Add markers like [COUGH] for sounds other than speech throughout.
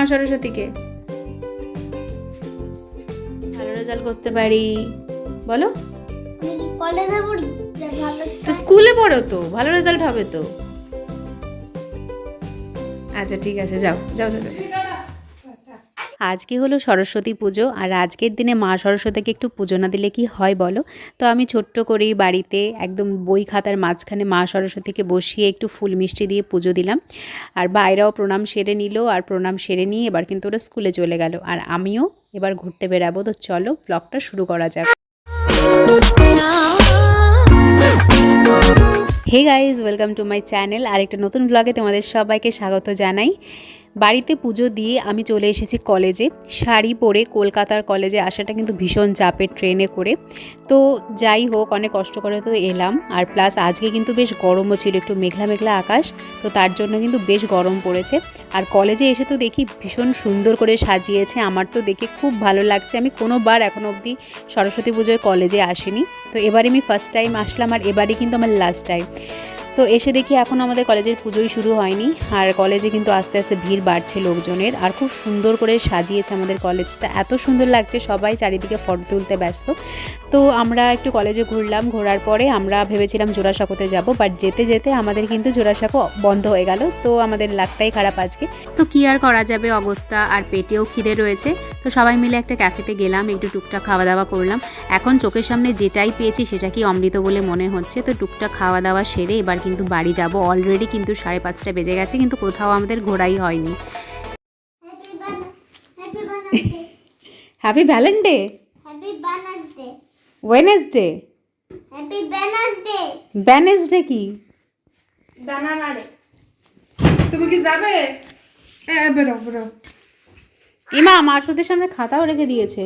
মা সরস্বতীকে। ভালো রেজাল্ট করতে পারি। বলো। কলেজে পড়ি তো স্কুলে পড়ো তো ভালো রেজাল্ট হবে তো। আচ্ছা ঠিক আছে যাও যাও যাও যাও। আজকে হলো সরস্বতী পুজো আর আজকের দিনে মা সরস্বতীকে একটু পুজো না দিলে কি হয় বলো? তো আমি ছোট্ট করেই বাড়িতে একদম বই খাতার মাঝখানে মা সরস্বতীকে বসিয়ে একটু ফুল মিষ্টি দিয়ে পুজো দিলাম। আর বাইরেও প্রণাম সেরে নিল আর প্রণাম সেরে নিয়ে এবার কিন্তু ওরা স্কুলে চলে গেল। আর আমিও এবার ঘুরতে বেরাবো তো চলো ব্লগটা শুরু করা যাক। Hey guys welcome to my channel আর একটা নতুন ব্লগে তোমাদের সবাইকে স্বাগত জানাই। বাড়িতে পুজো দিয়ে আমি চলে এসেছি কলেজে। শাড়ি পরে কলকাতার কলেজে আসাটা কিন্তু ভীষণ চাপের ট্রেনে করে। তো যাই হোক, অনেক কষ্ট করে তো এলাম। আর প্লাস আজকে কিন্তু বেশ গরমও ছিল, একটু মেঘলা মেঘলা আকাশ। তো তার জন্য কিন্তু বেশ গরম পড়েছে। আর কলেজে এসে তো দেখি ভীষণ সুন্দর করে সাজিয়েছে। আমার তো দেখে খুব ভালো লাগছে। আমি কোনোবার এখনও অবধি সরস্বতী পুজোয় কলেজে আসিনি। তো এবারে আমি ফার্স্ট টাইম আসলাম, আর এবারই কিন্তু আমার লাস্ট টাইম তো এসে দেখি এখন আমাদের কলেজের পুজোই শুরু হয়নি, আর কলেজে কিন্তু আস্তে আস্তে ভিড় বাড়ছে লোকজনের, আর খুব সুন্দর করে সাজিয়েছে আমাদের কলেজটা। এত সুন্দর লাগছে, সবাই চারিদিকে ফটো তুলতে ব্যস্ত। তো আমরা একটু কলেজে ঘুরলাম, ঘোরার পরে আমরা ভেবেছিলাম জোড়াসাঁকোতে যাব বাট যেতে যেতে আমাদের কিন্তু জোড়াসাঁকো বন্ধ হয়ে গেল। তো আমাদের লাকটাই খারাপ আজকে। তো কি আর করা যাবে, অগত্যা, আর পেটেও খিদে রয়েছে। তো সবাই মিলে একটা ক্যাফেতে গেলাম, একটু টুকটাক খাওয়া দাওয়া করলাম। এখন চোখের সামনে যেটাই পেয়েছি সেটা কি অমৃত বলে মনে হচ্ছে? তো টুকটাক খাওয়া দাওয়া সেরে এবার কিন্তু বাড়ি যাব। অলরেডি কিন্তু সাড়ে পাঁচটা বেজে গেছে কিন্তু কোথাও আমাদের ঘোরাই হয়নি। হ্যাপি ভ্যালেন্টে ওয়েনেসডে ব্যানেসডে কি? তুমি কি যাবে? এ, বেরো বেরো। ইমা মাসুদের সামনে খাতাও রেখে দিয়েছে।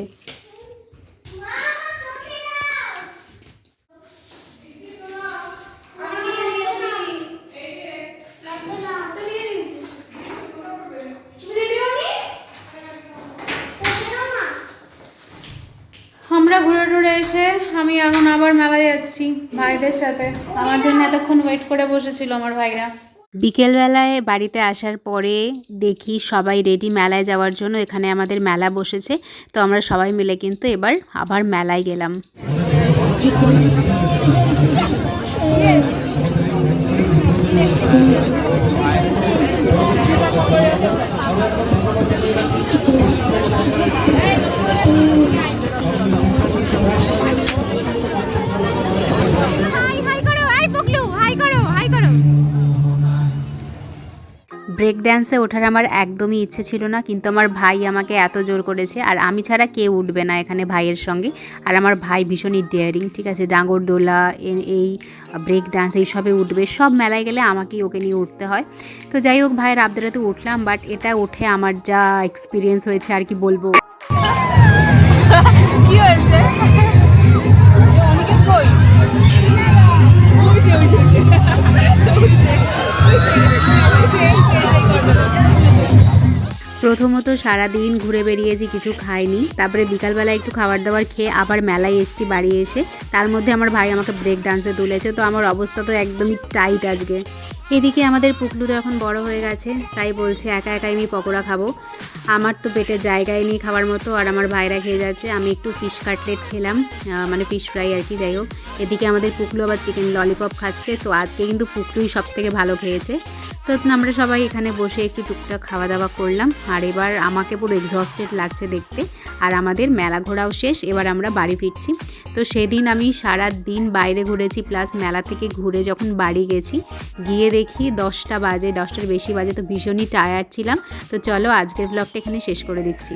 আমরা ঘুরে টুরে এসে আমি এখন আবার মেলায় যাচ্ছি ভাইদের সাথে। আমার জন্য এতক্ষণ ওয়েট করে বসেছিল আমার ভাইরা। বিকেলবেলায় বাড়িতে আসার পরে দেখি সবাই রেডি মেলায় যাওয়ার জন্য এখানে আমাদের মেলা বসেছে, তো আমরা সবাই মিলে কিন্তু এবার আবার মেলায় গেলাম। ব্রেক ড্যান্সে ওঠার আমার একদমই ইচ্ছে ছিল না, কিন্তু আমার ভাই আমাকে এত জোর করেছে, আর আমি ছাড়া কেউ উঠবে না এখানে ভাইয়ের সঙ্গে। আর আমার ভাই ভীষণই ডেয়ারিং ঠিক আছে? ডাঙ্গরদোলা, এ- এই ব্রেক ডান্স এইসবে উঠবে, সব মেলায় গেলে আমাকেই ওকে নিয়ে উঠতে হয়। তো যাই হোক, ভাইয়ের আবদারাতে উঠলাম বাট এটা উঠে আমার যা এক্সপিরিয়েন্স হয়েছে আর কি বলব। [LAUGHS] প্রথমত সারাদিন ঘুরে বেরিয়েছি কিছু খাইনি, তারপরে বিকালবেলা একটু খাবার দাবার খেয়ে আবার মেলায় এসেছি বাড়ি এসে। তার মধ্যে আমার ভাই আমাকে ব্রেক ডান্সে তুলেছে, তো আমার অবস্থা তো একদমই টাইট আজকে। এদিকে আমাদের পুকলু তো এখন বড় হয়ে গেছে, তাই বলছে, একা একাই আমি পকোড়া খাব। আমার তো পেটে জায়গায় নেই খাবার মতো, আর আমার ভাইরা খেয়ে যাচ্ছে। আমি একটু ফিশ কাটলেট খেলাম মানে ফিশ ফ্রাই আর কি, যাই হোক। এদিকে আমাদের পুকলু আবার চিকেন ললিপপ খাচ্ছে, তো আজকে কিন্তু পুকলুই সব থেকে ভালো খেয়েছে। তো আমরা সবাই এখানে বসে একটু টুকটাক খাওয়া দাওয়া করলাম আর এবার আমাকে পুরো এক্সস্টেড লাগছে দেখতে। আর আমাদের মেলা ঘোরাও শেষ, এবার আমরা বাড়ি ফিরছি। তো সেদিন আমি সারা দিন বাইরে ঘুরেছি প্লাস মেলা থেকে ঘুরে যখন বাড়ি গেছি, গিয়ে দেখি দশটা বাজে, দশটার বেশি বাজে, তো ভীষণই টায়ার্ড ছিলাম। তো চলো আজকের ব্লগটা এখানে শেষ করে দিচ্ছি।